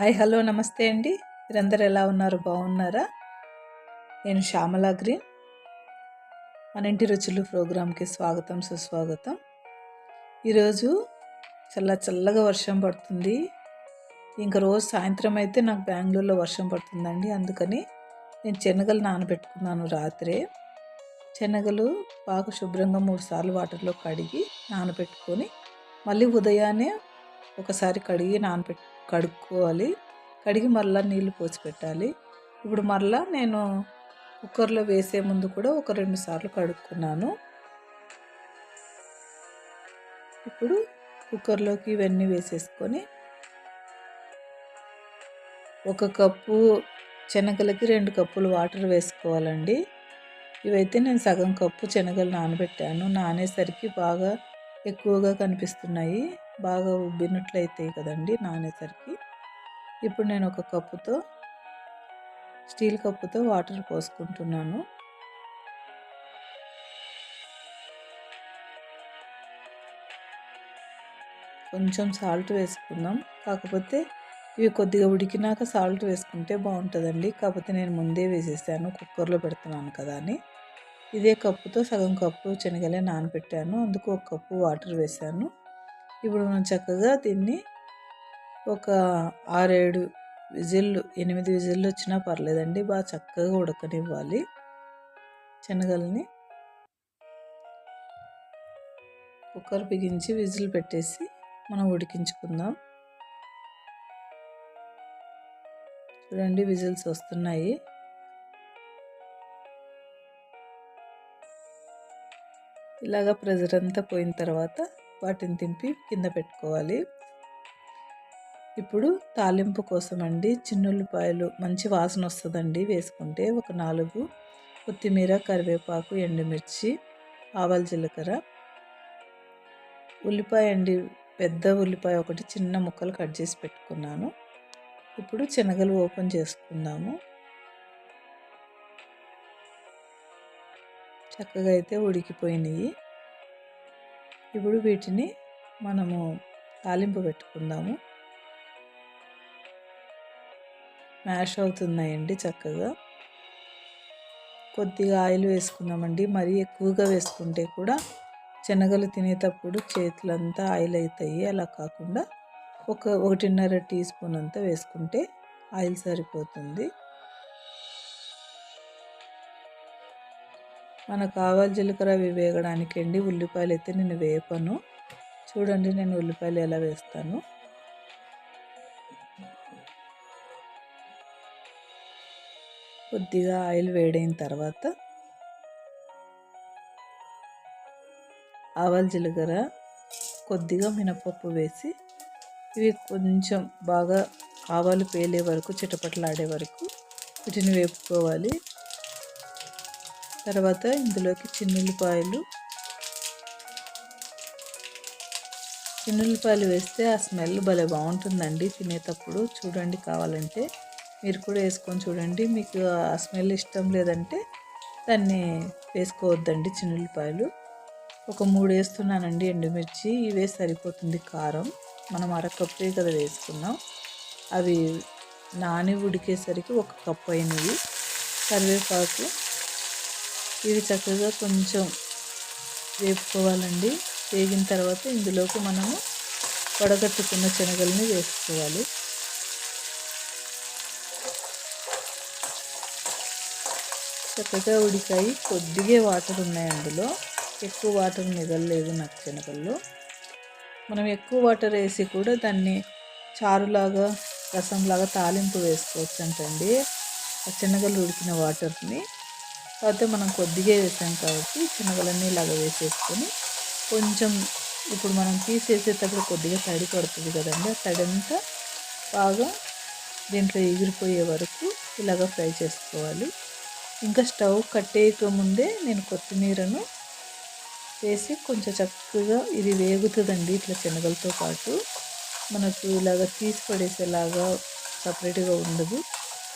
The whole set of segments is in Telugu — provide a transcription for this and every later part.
హాయ్ హలో నమస్తే అండి. మీరందరూ ఎలా ఉన్నారు? బాగున్నారా? నేను శ్యామల గ్రీన్. మన ఇంటి రుచులు ప్రోగ్రాంకి స్వాగతం సుస్వాగతం. ఈరోజు చల్ల చల్లగా వర్షం పడుతుంది. ఇంకా రోజు సాయంత్రం అయితే నాకు బెంగళూరులో వర్షం పడుతుందండి. అందుకని నేను శనగలు నానబెట్టుకున్నాను రాత్రే. శనగలు బాగా శుభ్రంగా మూడు సార్లు వాటర్లో కడిగి నానబెట్టుకొని మళ్ళీ ఉదయాన్నే ఒకసారి కడిగి నానబెట్టు కడుక్కోవాలి. కడిగి మరలా నీళ్ళు పోసి పెట్టాలి ఇప్పుడు మరలా నేను కుక్కర్లో వేసే ముందు కూడా ఒక రెండు సార్లు కడుక్కున్నాను. ఇప్పుడు కుక్కర్లోకి ఇవన్నీ వేసేసుకొని ఒక కప్పు శనగలకి రెండు కప్పులు వాటర్ వేసుకోవాలండి. ఇవైతే నేను సగం కప్పు శనగలు నానబెట్టాను. నానేసరికి బాగా ఎక్కువగా కనిపిస్తున్నాయి. బాగా ఉబ్బినట్లయితే కదండి నానేసరికి. ఇప్పుడు నేను ఒక కప్పుతో స్టీల్ కప్పుతో వాటర్ పోసుకుంటున్నాను. కొంచెం సాల్ట్ వేసుకుందాం. కాకపోతే ఇవి కొద్దిగా ఉడికినాక సాల్ట్ వేసుకుంటే బాగుంటుందండి. కాకపోతే నేను ముందే వేసేసాను కుక్కర్లో పెడుతున్నాను కదా అని. ఇదే కప్పుతో సగం కప్పు శనగలే నానబెట్టాను అందుకు ఒక కప్పు వాటర్ వేసాను. ఇప్పుడు మనం చక్కగా దీన్ని ఒక ఆరేడు విజిల్లు ఎనిమిది విజిల్లు వచ్చినా పర్లేదండి. బాగా చక్కగా ఉడకనివ్వాలి. శనగల్ని కుక్కర్ బిగించి విజిల్ పెట్టేసి మనం ఉడికించుకుందాం. చూడండి విజిల్స్ వస్తున్నాయి. ఇలాగ ప్రెజర్ అంతా పోయిన తర్వాత వాటిని తింపి కింద పెట్టుకోవాలి. ఇప్పుడు తాలింపు కోసం అండి చిన్నుల్లిపాయలు మంచి వాసన వస్తుందండి వేసుకుంటే. ఒక నాలుగు కొత్తిమీర కరివేపాకు ఎండుమిర్చి ఆవాల జీలకర్ర. ఉల్లిపాయ అండి పెద్ద ఉల్లిపాయ ఒకటి చిన్న ముక్కలు కట్ చేసి పెట్టుకున్నాను. ఇప్పుడు శనగలు ఓపెన్ చేసుకుందాము. చక్కగా అయితే ఉడికిపోయినాయి. ఇప్పుడు వీటిని మనము తాలింపు పెట్టుకుందాము. మ్యాష్ అవుతున్నాయండి చక్కగా. కొద్దిగా ఆయిల్ వేసుకుందామండి. మరీ ఎక్కువగా వేసుకుంటే కూడా శనగలు తినేటప్పుడు చేతులంతా ఆయిల్ అవుతాయి. అలా కాకుండా ఒక ఒకటిన్నర టీ స్పూన్ అంతా వేసుకుంటే ఆయిల్ సరిపోతుంది. మనకు ఆవాలు జీలకర్ర అవి వేగడానికి అండి ఉల్లిపాయలు అయితే నేను వేపను. చూడండి నేను ఉల్లిపాయలు ఎలా వేస్తాను. కొద్దిగా ఆయిల్ వేడైన తర్వాత ఆవాల జీలకర్ర కొద్దిగా మినపప్పు వేసి ఇవి కొంచెం బాగా ఆవాలు పేలే వరకు చిటపట్లాడే వరకు వీటిని వేపుకోవాలి. తర్వాత ఇందులోకి చిన్నుల్లిపాయలు చిన్నుల్లిపాయలు వేస్తే ఆ స్మెల్ భలే బాగుంటుందండి తినేటప్పుడు. చూడండి కావాలంటే మీరు కూడా వేసుకొని చూడండి. మీకు ఆ స్మెల్ ఇష్టం లేదంటే దాన్ని వేసుకోవద్దండి చిన్నుల్లిపాయలు ఒక మూడు వేస్తున్నానండి ఎండుమిర్చి. ఇవే సరిపోతుంది కారం. మనం అరకప్పే కదా వేసుకున్నాం. అవి నాని ఉడికేసరికి ఒక కప్పు అయినవి. కరివేపాకు ఇవి చక్కగా కొంచెం వేపుకోవాలండి. వేగిన తర్వాత ఇందులోకి మనము వడగట్టుకున్న శనగల్ని వేసుకోవాలి. చక్కగా ఉడికాయి కొద్దిగా వాటర్ ఉన్నాయి అందులో. ఎక్కువ వాటర్ మిగలలేదు నాకు శనగల్లో. మనం ఎక్కువ వాటర్ వేసి కూడా దాన్ని చారులాగా రసంలాగా తాలింపు వేసుకోవచ్చు అంటండి ఆ శనగలు ఉడికిన వాటర్ని కాకపోతే మనం కొద్దిగా వేసాం కాబట్టి శనగలన్నీ ఇలాగ వేసేసుకొని కొంచెం ఇప్పుడు మనం తీసేసేటప్పుడు కొద్దిగా తడి పడుతుంది కదండి. ఆ బాగా దీంట్లో ఎగిరిపోయే వరకు ఇలాగ ఫ్రై చేసుకోవాలి. ఇంకా స్టవ్ కట్టేయకముందే నేను కొత్తిమీరను వేసి కొంచెం చక్కగా ఇది వేగుతుందండి ఇట్లా శనగలతో పాటు. మనకు ఇలాగ తీసి పడేసేలాగా సపరేట్గా ఉండదు.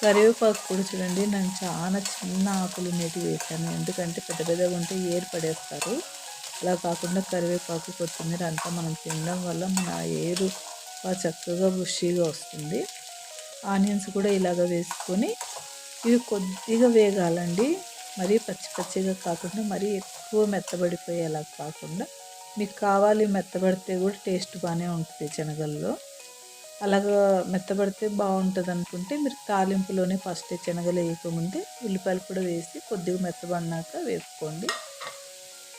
కరివేపాకు కూడా చూడండి నేను చాలా చిన్న ఆకులు నేటి వేసాను. ఎందుకంటే పెద్ద పెద్దగా ఉంటే ఏరు పడేస్తారు అలా కాకుండా కరివేపాకు కొత్తిమీర అంతా మనం తినడం వల్ల మన ఏరు బాగా చక్కగా బుషీగా వస్తుంది. ఆనియన్స్ కూడా ఇలాగ వేసుకొని ఇవి కొద్దిగా వేగాలండి. మరీ పచ్చి పచ్చిగా కాకుండా మరీ ఎక్కువ మెత్తబడిపోయేలా కాకుండా మీకు కావాలి మెత్తబడితే కూడా టేస్ట్ బాగానే ఉంటుంది శనగల్లో. అలాగా మెత్తబడితే బాగుంటుంది అనుకుంటే మీరు తాలింపులోనే ఫస్ట్ శనగలు వేయకముందే ఉల్లిపాయలు కూడా వేసి కొద్దిగా మెత్తబడినాక వేసుకోండి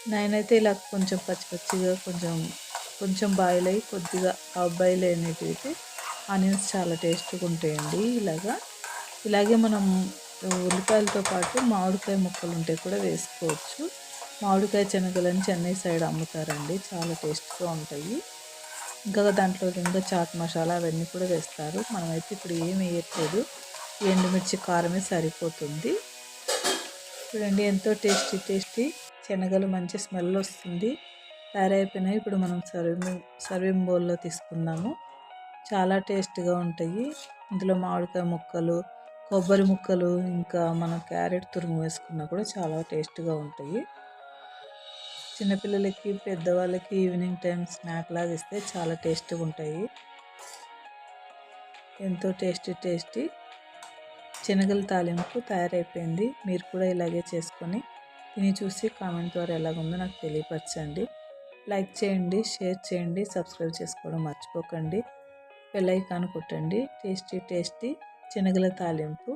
నేనైతే ఇలా కొంచెం పచ్చి పచ్చిగా కొంచెం కొంచెం బాయిల్ అయ్యి కొద్దిగా బాయిల్ అయినట్టయితే ఆనియన్స్ చాలా టేస్ట్గా ఉంటాయండి ఇలాగా. ఇలాగే మనం ఉల్లిపాయలతో పాటు మామిడికాయ ముక్కలు ఉంటే కూడా వేసుకోవచ్చు. మామిడికాయ శనగలని చెన్నై సైడ్ అమ్ముతారండి చాలా టేస్ట్గా ఉంటాయి. ఇంకా దాంట్లో ఇంకా చాట్ మసాలా అవన్నీ కూడా వేస్తారు. మనమైతే ఇప్పుడు ఏం వేయట్లేదు. ఎండుమిర్చి కారమే సరిపోతుంది. చూడండి ఎంతో టేస్టీ టేస్టీ. శనగలు మంచి స్మెల్ వస్తుంది. తయారైపోయినాయి. ఇప్పుడు మనం సర్వింగ్ సర్వింగ్ బౌల్లో తీసుకుందాము. చాలా టేస్ట్గా ఉంటాయి. ఇందులో మామిడికాయ ముక్కలు కొబ్బరి ముక్కలు ఇంకా మనం క్యారెట్ తురుము వేసుకున్నా కూడా చాలా టేస్ట్గా ఉంటాయి. చిన్నపిల్లలకి పెద్దవాళ్ళకి ఈవినింగ్ టైం స్నాక్ లాగా ఇస్తే చాలా టేస్ట్గా ఉంటాయి. ఎంతో టేస్టీ టేస్టీ. శనగల తాలింపు తయారైపోయింది. మీరు కూడా ఇలాగే చేసుకొని తిని చూసి కామెంట్ ద్వారా ఎలాగుందో నాకు తెలియపరచండి. లైక్ చేయండి షేర్ చేయండి సబ్స్క్రైబ్ చేసుకోవడం మర్చిపోకండి. బెల్ ఐకాన్ కొట్టండి. టేస్టీ టేస్టీ శనగల తాలింపు.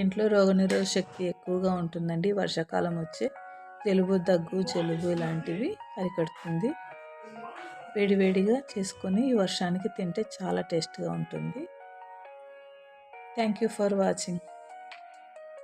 ఇంట్లో రోగనిరోధ శక్తి ఎక్కువగా ఉంటుందండి. వర్షాకాలం వచ్చే జలుబు దగ్గు జలుబు ఇలాంటివి అరికడుతుంది. వేడివేడిగా చేసుకొని ఈ వర్షానికి తింటే చాలా టేస్ట్గా ఉంటుంది. Thank you for watching.